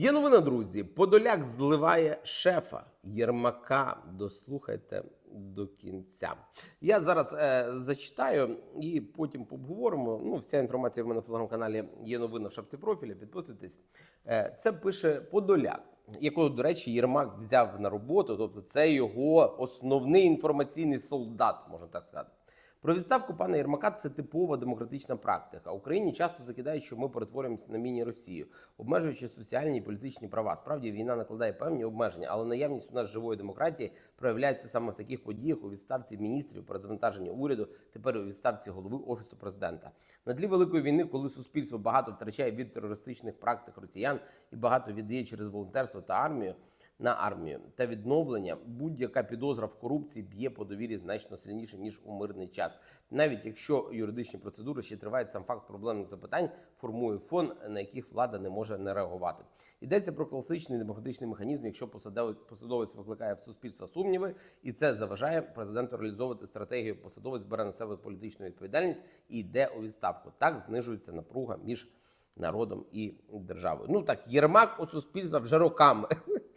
Є новина, друзі. Подоляк зливає шефа Єрмака. Дослухайте до кінця. Я зараз е, зачитаю і потім обговоримо. Ну, вся інформація в мене в телеграм-каналі є новина в шапці профіля. Підписуйтесь. Е, це пише Подоляк, якого, до речі, Єрмак взяв на роботу. Тобто, це його основний інформаційний солдат, можна так сказати. Про відставку пана Єрмака це типова демократична практика. Україні часто закидають, що ми перетворюємося на міні-Росію, обмежуючи соціальні і політичні права. Справді війна накладає певні обмеження, але наявність у нас живої демократії проявляється саме в таких подіях у відставці міністрів, перезавантаження уряду, тепер у відставці голови офісу президента. На тлі великої війни, коли суспільство багато втрачає від терористичних практик росіян і багато віддає через волонтерство та армію на армію та відновлення, будь-яка підозра в корупції б'є по довірі значно сильніше ніж у мирний час. Навіть якщо юридичні процедури ще тривають, сам факт проблемних запитань формує фон, на яких влада не може не реагувати. Йдеться про класичний демократичний механізм, якщо посадовець посадовець викликає в суспільства сумніви, і це заважає президенту реалізовувати стратегію. Посадовець бере на себе політичну відповідальність і йде у відставку. Так знижується напруга між народом і державою. Ну так, Єрмак у суспільства вже роками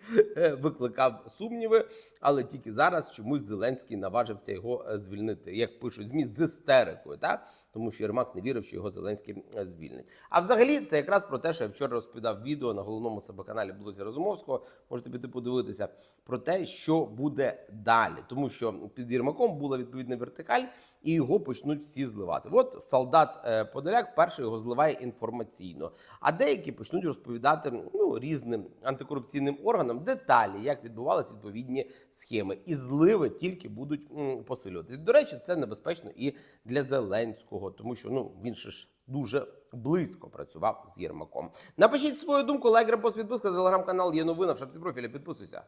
викликав сумніви, але тільки зараз чомусь Зеленський наважився його е, звільнити. Як пишуть ЗМІ з істерикою, та тому що Єрмак не вірив, що його Зеленський е, звільнить. А взагалі це якраз про те, що я вчора розповідав відео на головному себе каналі Блузі Розумовського. Можете піти подивитися про те, що буде далі, тому що під Єрмаком була відповідна вертикаль, і його почнуть всі зливати. От солдат е, Подоляк перший його зливає інформаційно, а деякі почнуть розповідати ну різним антикорупційним органам деталі, як відбувалися відповідні схеми, і зливи тільки будуть посилюватись. До речі, це небезпечно і для Зеленського, тому що ну він ще ж дуже близько працював з Єрмаком. Напишіть свою думку, лайк, репост, підписка, телеграм-канал є новина в шапці профіля. Підписуйся.